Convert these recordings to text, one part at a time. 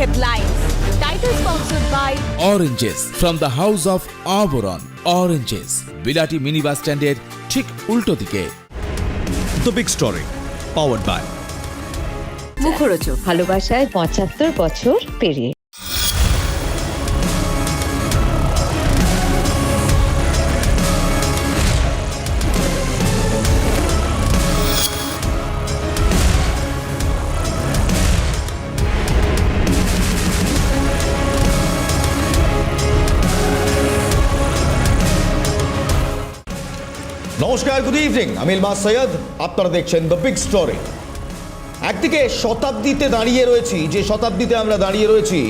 headlines. Title sponsored by Oranges from the House of Auburn. Oranges. বিলাটি mini bus স্ট্যান্ডের ঠিক উল্টো দিকে the big story powered by Mukhorochak ভালোবাসায় পঁচাত্তর বছর পেরিয়ে নমস্কার গুড ইভিনিং আমি ইলমাস সৈয়দ, আপনারা দেখছেন দ্য বিগ স্টোরি একদিকে শতাব্দীতে দাঁড়িয়ে রয়েছি, যে শতাব্দীতে আমরা দাঁড়িয়ে রয়েছি,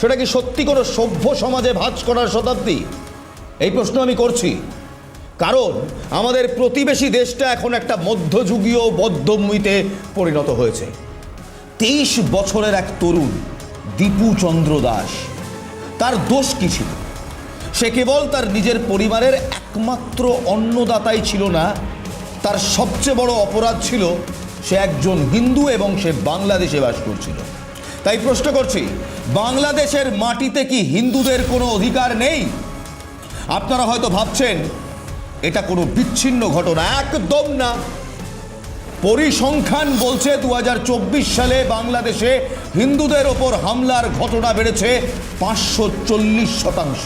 সেটা কি সত্যি কোনো সভ্য সমাজে ভাঁজ করার শতাব্দী? এই প্রশ্ন আমি করছি। কারণ আমাদের প্রতিবেশী দেশটা এখন একটা মধ্যযুগীয় বদ্ধভূমিতে পরিণত হয়েছে। তেইশ বছরের এক তরুণ, দীপু চন্দ্র দাস, তার দোষ কি ছিল? সে কেবল তার নিজের পরিবারের একমাত্র অন্নদাতাই ছিল না, তার সবচেয়ে বড় অপরাধ ছিল সে একজন হিন্দু এবং সে বাংলাদেশে বাস করছিল। তাই প্রশ্ন করছি, বাংলাদেশের মাটিতে কি হিন্দুদের কোনো অধিকার নেই? আপনারা হয়তো ভাবছেন, এটা কোনো বিচ্ছিন্ন ঘটনা, একদম না। পরিসংখ্যান বলছে দু হাজার চব্বিশ সালে বাংলাদেশে হিন্দুদের ওপর হামলার ঘটনা বেড়েছে পাঁচশো চল্লিশ শতাংশ।